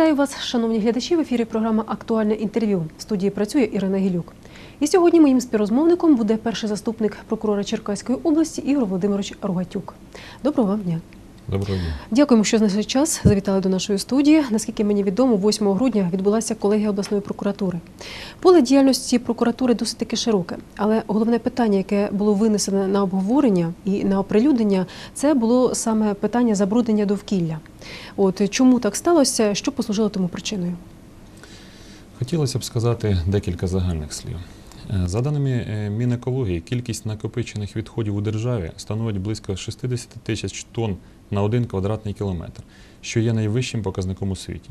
Вітаю вас, шановні глядачі. В ефірі програма Актуальне інтерв'ю. В студії працює Ірина Гілюк. І сьогодні моїм співрозмовником буде перший заступник прокурора Черкаської області Ігор Володимирович Рогатюк. Доброго вам дня. Доброго дня. Дякуємо, що знайшли час. Завітали до нашої студії. Наскільки мені відомо, 8 грудня відбулася колегія обласної прокуратури. Поле діяльності прокуратури досить таки широке, але головне питання, яке було винесене на обговорення і на оприлюднення, це було саме питання забруднення довкілля. От чому так сталося? Що послужило тому причиною? Хотілося б сказати декілька загальних слів. Е, За даними е, Мінекології, кількість накопичених відходів у державі становить близько 60 тисяч тонн на один квадратний кілометр, що є найвищим показником у світі.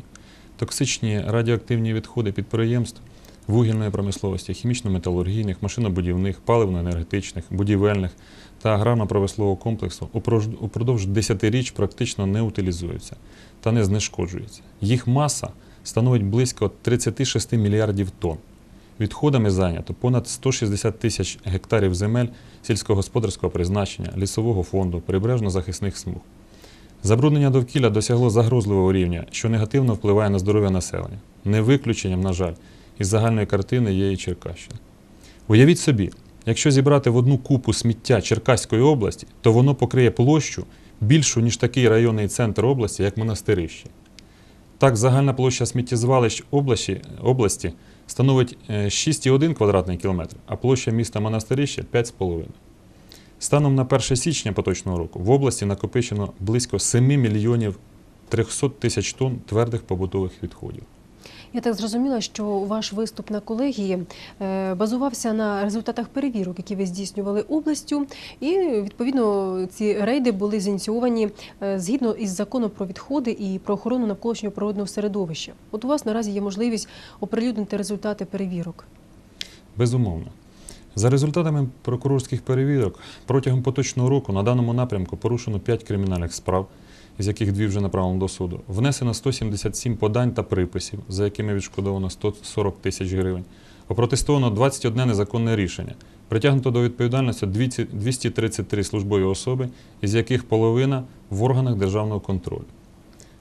Токсичні радіоактивні відходи підприємств вугільної промисловості, хімічно-металургійних, машинобудівних, паливно-енергетичних, будівельних та аграрно-промислового комплексу упродовж десятиріч практично не утилізуються та не знешкоджуються. Їх маса становить близько 36 мільярдів тонн. Відходами зайнято понад 160 тисяч гектарів земель сільськогосподарського призначення, лісового фонду, прибережно-захисних смуг. Забруднення довкілля досягло загрозливого рівня, що негативно впливає на здоров'я населення. Не виключенням, на жаль, із загальної картини є і Черкащина. Уявіть собі, якщо зібрати в одну купу сміття Черкаської області, то воно покриє площу більшу, ніж такий районний центр області, як Монастирище. Так, загальна площа сміттєзвалищ області, області становить е, 6,1 квадратний кілометр, а площа міста Монастирище 5,5. Станом на 1 січня поточного року в області накопичено близько 7 мільйонів 300 тисяч тонн твердих побутових відходів. Я так зрозуміла, що ваш виступ на колегії е, базувався на результатах перевірок, які ви здійснювали областю, і відповідно ці рейди були зініційовані е, згідно із законом про відходи і про охорону навколишнього природного середовища. От у вас наразі є можливість оприлюднити результати перевірок. Безумовно. За результатами прокурорських перевірок, протягом поточного року на даному напрямку порушено 5 кримінальних справ, із яких дві вже направлено до суду. Внесено 177 подань та приписів, за якими відшкодовано 140 тисяч гривень. Опротестовано 21 незаконне рішення. Притягнуто до відповідальності 233 службові особи, із яких половина в органах державного контролю.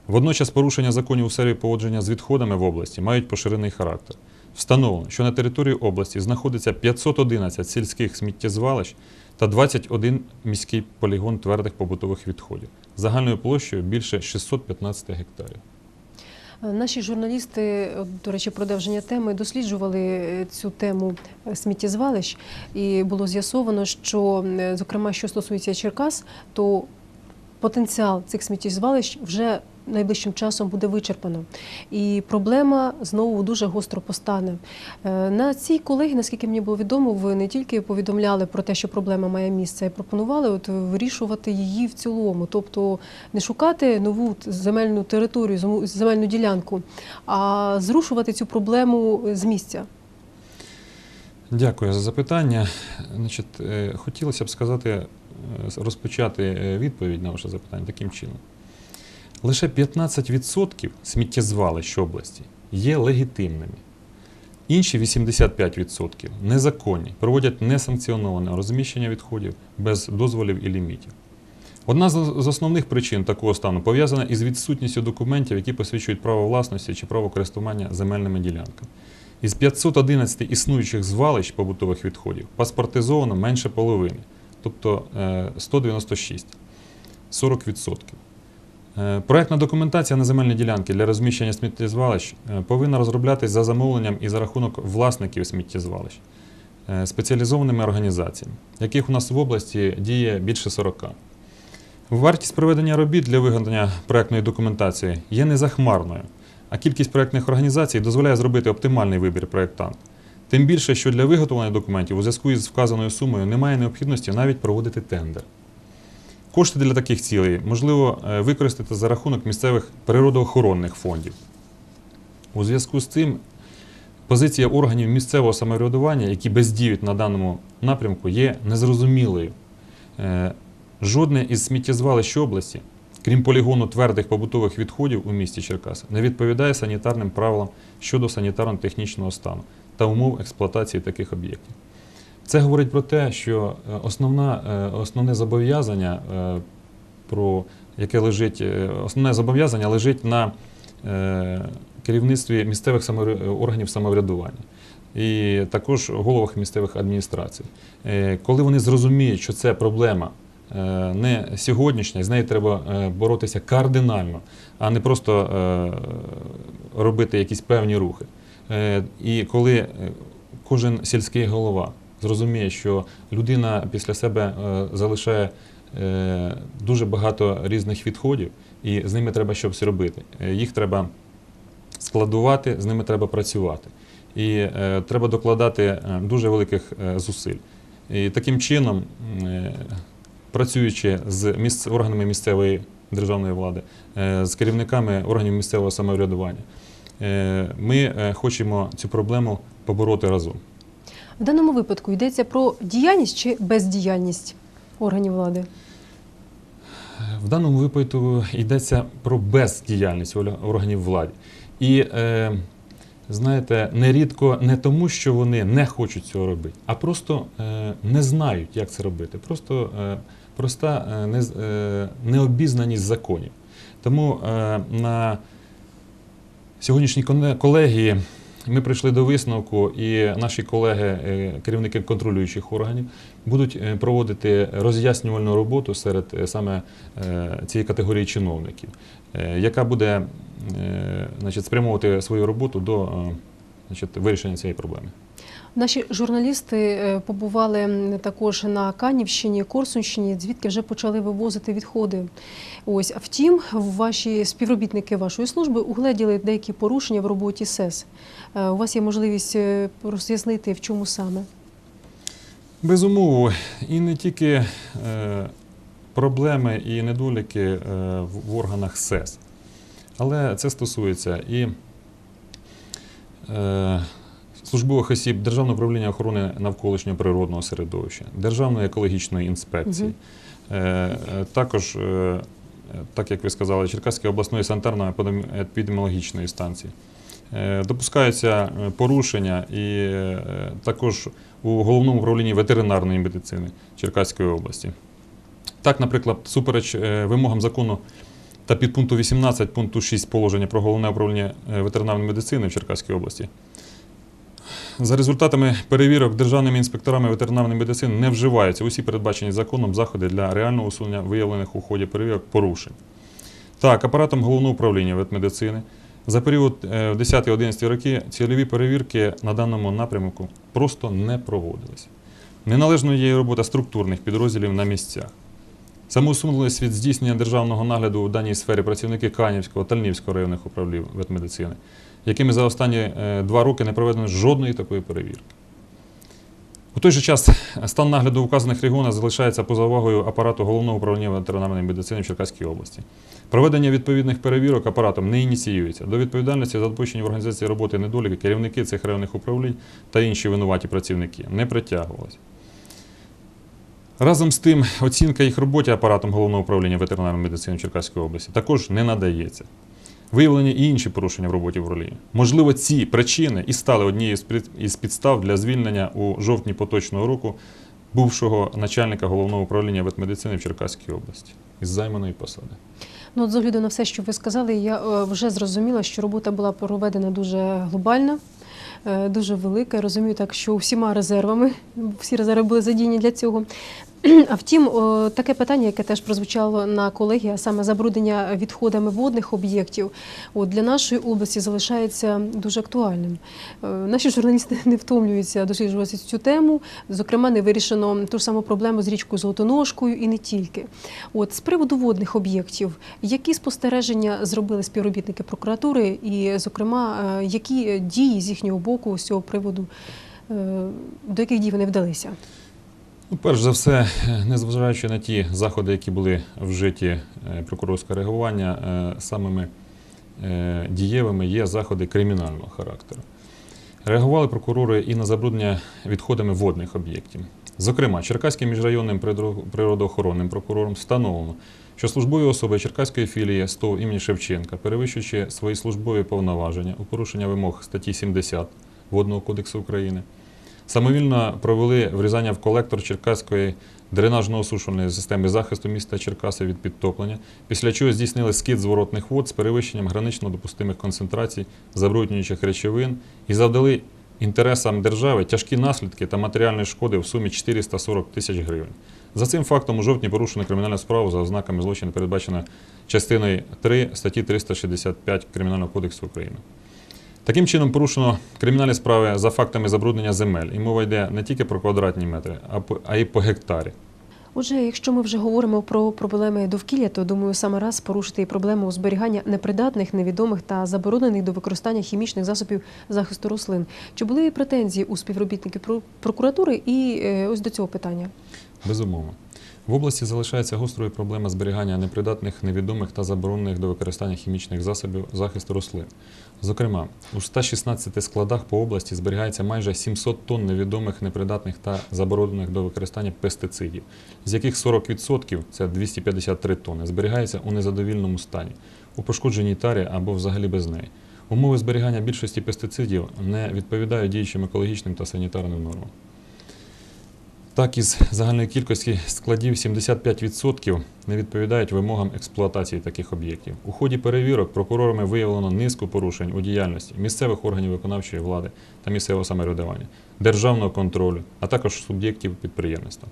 Водночас порушення законів у сфері поводження з відходами в області мають поширений характер. Встановлено, що на території області знаходиться 511 сільських сміттєзвалищ та 21 міський полігон твердих побутових відходів загальною площею більше 615 гектарів. Е, Наші журналісти, до речі, продовження теми досліджували е, цю тему е, сміттєзвалищ, і було з'ясовано, що, е, зокрема, що стосується Черкас, то потенціал цих сміттєзвалищ вже найближчим часом буде вичерпано. І проблема знову дуже гостро постане. Е, На цій колегії, наскільки мені було відомо, ви не тільки повідомляли про те, що проблема має місце, й пропонували от вирішувати її в цілому, тобто не шукати нову земельну територію, земельну ділянку, а зрушувати цю проблему з місця. Дякую за запитання. Значить, е, хотілося б сказати, е, розпочати е, відповідь на ваше запитання таким чином. Лише 15% сміттєзвалищ області є легітимними. Інші 85% незаконні, проводять несанкціоноване розміщення відходів без дозволів і лімітів. Одна з з основних причин такого стану пов'язана із відсутністю документів, які посвідчують право власності чи право користування земельними ділянками. Із 511 існуючих звалищ побутових відходів паспортизовано менше половини, тобто е, 196, 40%. Е, Проектна документація на земельні ділянки для розміщення сміттєзвалищ е, повинна розроблятись за замовленням і за рахунок власників сміттєзвалищ е, спеціалізованими організаціями, яких у нас в області діє більше 40. Вартість проведення робіт для виготовлення проектної документації є незахмарною, а кількість проектних організацій дозволяє зробити оптимальний вибір проєктанта. Тим більше, що для виготовлення документів у зв'язку із вказаною сумою немає необхідності навіть проводити тендер. Кошти для таких цілей можливо е, використати за рахунок місцевих природоохоронних фондів. У зв'язку з цим позиція органів місцевого самоврядування, які бездіють на даному напрямку, є незрозумілою. Е, Жодне із сміттєзвалищ області, крім полігону твердих побутових відходів у місті Черкаси, не відповідає санітарним правилам щодо санітарно-технічного стану та умов експлуатації таких об'єктів. Це говорить про те, що е, основна, е, основне зобов'язання, е, про яке лежить, основне зобов'язання лежить на керівництві місцевих органів самоврядування і також головах місцевих адміністрацій. Коли вони зрозуміють, що це проблема не сьогоднішня, з нею треба е, боротися кардинально, а не просто е, робити якісь певні рухи. Е, І коли е, кожен сільський голова зрозуміє, що людина після себе е, залишає е, дуже багато різних відходів, і з ними треба щось робити. Е, Їх треба складувати, з ними треба працювати. І е, треба докладати е, дуже великих е, зусиль. І таким чином, е, працюючи з місц... органами місцевої державної влади, е, з керівниками органів місцевого самоврядування, е, ми е, хочемо цю проблему побороти разом. В даному випадку йдеться про діяльність чи бездіяльність органів влади? В даному випадку йдеться про бездіяльність органів влади. І е, знаєте, нерідко не тому, що вони не хочуть цього робити, а просто е, не знають, як це робити. Просто е, проста е, е, необізнаність законів. Тому е, на сьогоднішній колегії ми прийшли до висновку, і наші колеги, керівники контролюючих органів, будуть проводити роз'яснювальну роботу серед саме цієї категорії чиновників, яка буде значить, спрямовувати свою роботу до значить, вирішення цієї проблеми. Наші журналісти е, побували також на Канівщині, Корсунщині, звідки вже почали вивозити відходи. Ось, а втім, ваші співробітники вашої служби угледіли деякі порушення в роботі СЕС. Е, У вас є можливість е, роз'яснити, в чому саме. Безумовно, і не тільки проблеми і недоліки в, органах СЕС, але це стосується і службових осіб Державного управління охорони навколишнього природного середовища, Державної екологічної інспекції. Е, е, також, е, так як ви сказали, Черкаської обласної санітарно-епідеміологічної станції. Е, Допускаються порушення і також у головному управлінні ветеринарної медицини Черкаської області. Так, наприклад, супереч вимогам закону та підпункту 18 пункту 6 положення про головне управління ветеринарної медицини в Черкаській області. За результатами перевірок державними інспекторами ветеринарної медицини не вживаються усі передбачені законом заходи для реального усунення виявлених у ході перевірок порушень. Так, апаратом головного управління ветмедицини за період е, в 10-11 роки цільові перевірки на даному напрямку просто не проводилися. Неналежною є робота структурних підрозділів на місцях. Самоусунулись від здійснення державного нагляду у даній сфері працівники Канівського та Львівського районних управлінь ветмедицини, якими за останні е, два роки не проведено жодної такої перевірки. У той же час стан нагляду указаних регіонах залишається поза увагою апарату головного управління ветеринарної медицини в Черкаській області. Проведення відповідних перевірок апаратом не ініціюється. До відповідальності за допущення в організації роботи недоліки керівники цих районних управлінь та інші винуваті працівники не притягувалися. Разом з тим, оцінка їх роботі апаратом головного управління ветеринарної медицини в Черкаській області також не надається. Виявлені і інші порушення в роботі в ролі. Можливо, ці причини і стали однією із підстав для звільнення у жовтні поточного року бувшого начальника головного управління ветмедицини в Черкаській області із займаної посади. Ну, от з огляду на все, що ви сказали, я е, вже зрозуміла, що робота була проведена дуже глобальна, е, дуже велика. Я розумію так, що всіма резервами, всі резерви були задіяні для цього. А втім, таке питання, яке теж прозвучало на колегії, а саме забруднення відходами водних об'єктів, для нашої області залишається дуже актуальним. Е, Наші журналісти не втомлюються досліджувати цю тему. Зокрема, не вирішено ту ж саму проблему з річкою Золотоножкою і не тільки. От з приводу водних об'єктів, які спостереження зробили співробітники прокуратури, і, зокрема, е, які дії з їхнього боку з цього приводу, е, до яких дій вони вдалися? Ну, перш за все, незважаючи на ті заходи, які були вжиті е, прокурорського реагування, е, самими е, дієвими є заходи кримінального характеру. Реагували прокурори і на забруднення відходами водних об'єктів. Зокрема, Черкаським міжрайонним природоохоронним прокурором встановлено, що службові особи Черкаської філії СТОВ імені Шевченка, перевищуючи свої службові повноваження у порушення вимог статті 70 Водного кодексу України, самовільно провели врізання в колектор Черкаської дренажно-осушувальної системи захисту міста Черкаси від підтоплення, після чого здійснили скид зворотних вод з перевищенням гранично допустимих концентрацій забруднюючих речовин і завдали інтересам держави тяжкі наслідки та матеріальної шкоди в сумі 440 тисяч гривень. За цим фактом у жовтні порушено кримінальну справу за ознаками злочину, передбачено частиною 3 статті 365 Кримінального кодексу України. Таким чином порушено кримінальні справи за фактами забруднення земель, і мова йде не тільки про квадратні метри, а й по гектарі. Отже, якщо ми вже говоримо про проблеми довкілля, то думаю, саме раз порушити і проблему зберігання непридатних, невідомих та заборонених до використання хімічних засобів захисту рослин. Чи були претензії у співробітників про- прокуратури? І е, ось до цього питання. Безумовно. В області залишається гострою проблема зберігання непридатних, невідомих та заборонених до використання хімічних засобів захисту рослин. Зокрема, у 116 складах по області зберігається майже 700 тонн невідомих, непридатних та заборонених до використання пестицидів, з яких 40% це 253 тонни, зберігається у незадовільному стані, у пошкодженій тарі або взагалі без неї. Умови зберігання більшості пестицидів не відповідають діючим екологічним та санітарним нормам. Так, із загальної кількості складів 75% не відповідають вимогам експлуатації таких об'єктів. У ході перевірок прокурорами виявлено низку порушень у діяльності місцевих органів виконавчої влади та місцевого самоврядування, державного контролю, а також суб'єктів підприємництва.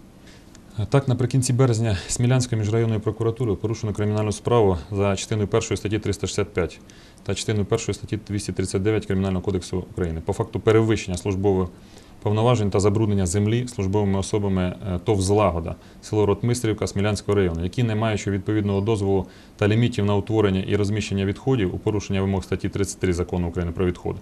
Так, наприкінці березня Смілянською міжрайонною прокуратурою порушено кримінальну справу за частиною 1 статті 365 та частиною 1 статті 239 Кримінального кодексу України по факту перевищення службових повноважень та забруднення землі службовими особами е, ТОВ «Злагода» село Ротмистрівка Смілянського району, які, не маючи відповідного дозволу та лімітів на утворення і розміщення відходів у порушення вимог статті 33 Закону України про відходи,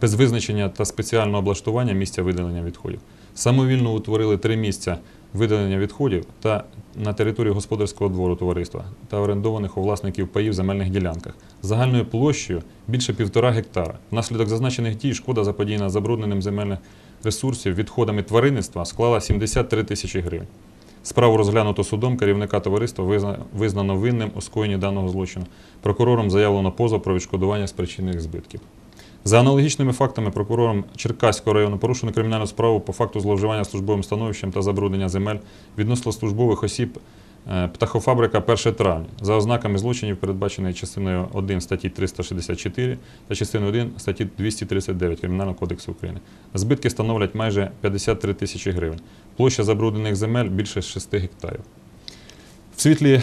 без визначення та спеціального облаштування місця видалення відходів, самовільно утворили три місця видалення відходів та на території господарського двору товариства та орендованих у власників паїв земельних ділянках загальною площею більше півтора гектара. Внаслідок зазначених дій шкода заподіяна забрудненим земельних ресурсів відходами тваринництва склала 73 тисячі гривень. Справу розглянуто судом керівника товариства визна- визнано винним у скоєнні даного злочину. Прокурором заявлено позов про відшкодування спричинених збитків. За аналогічними фактами прокурором Черкаського району порушено кримінальну справу по факту зловживання службовим становищем та забруднення земель відносно службових осіб е, птахофабрика 1 травня за ознаками злочинів, передбаченої частиною 1 статті 364 та частиною 1 статті 239 Кримінального кодексу України. Збитки становлять майже 53 тисячі гривень. Площа забруднених земель більше 6 гектарів. В світлі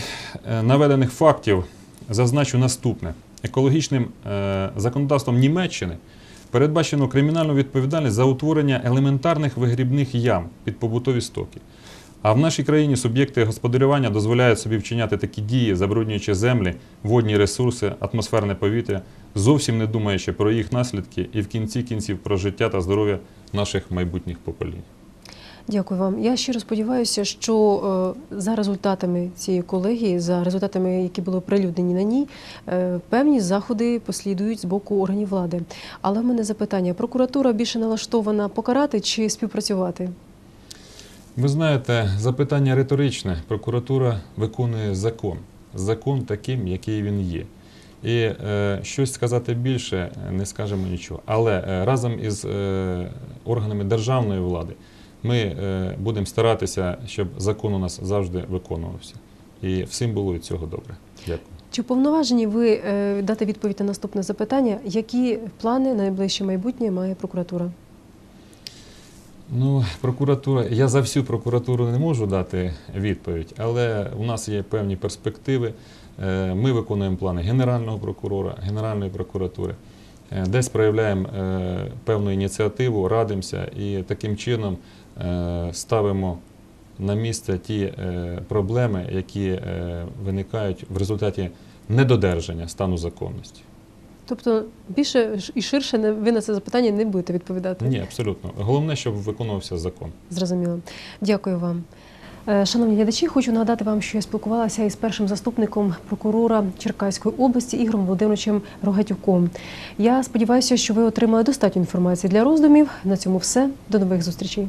е, наведених фактів зазначу наступне. Екологічним е, законодавством Німеччини передбачено кримінальну відповідальність за утворення елементарних вигрібних ям під побутові стоки. А в нашій країні суб'єкти господарювання дозволяють собі вчиняти такі дії, забруднюючи землі, водні ресурси, атмосферне повітря, зовсім не думаючи про їх наслідки і в кінці кінців про життя та здоров'я наших майбутніх поколінь. Дякую вам. Я щиро сподіваюся, що е, за результатами цієї колегії, за результатами, які були оприлюднені на ній, е, певні заходи послідують з боку органів влади. Але в мене запитання: прокуратура більше налаштована покарати чи співпрацювати? Ви знаєте, запитання риторичне. Прокуратура виконує закон. Закон таким, який він є. І е, щось сказати більше не скажемо нічого. Але е, разом із е, органами державної влади ми е, будемо старатися, щоб закон у нас завжди виконувався. І всім було від цього добре. Дякую. Чи повноважені ви е, дати відповідь на наступне запитання? Які плани на найближче майбутнє має прокуратура? Ну, прокуратура, я за всю прокуратуру не можу дати відповідь, але у нас є певні перспективи. Е, Ми виконуємо плани Генерального прокурора, Генеральної прокуратури. Десь проявляємо певну ініціативу, радимося і таким чином ставимо на місце ті е, проблеми, які е, виникають в результаті недодержання стану законності. Тобто більше і ширше ви на це запитання не будете відповідати? Ні, абсолютно. Головне, щоб виконувався закон. Зрозуміло. Дякую вам. Е, Шановні глядачі, хочу нагадати вам, що я спілкувалася із першим заступником прокурора Черкаської області Ігорем Володимировичем Рогатюком. Я сподіваюся, що ви отримали достатньо інформації для роздумів. На цьому все. До нових зустрічей.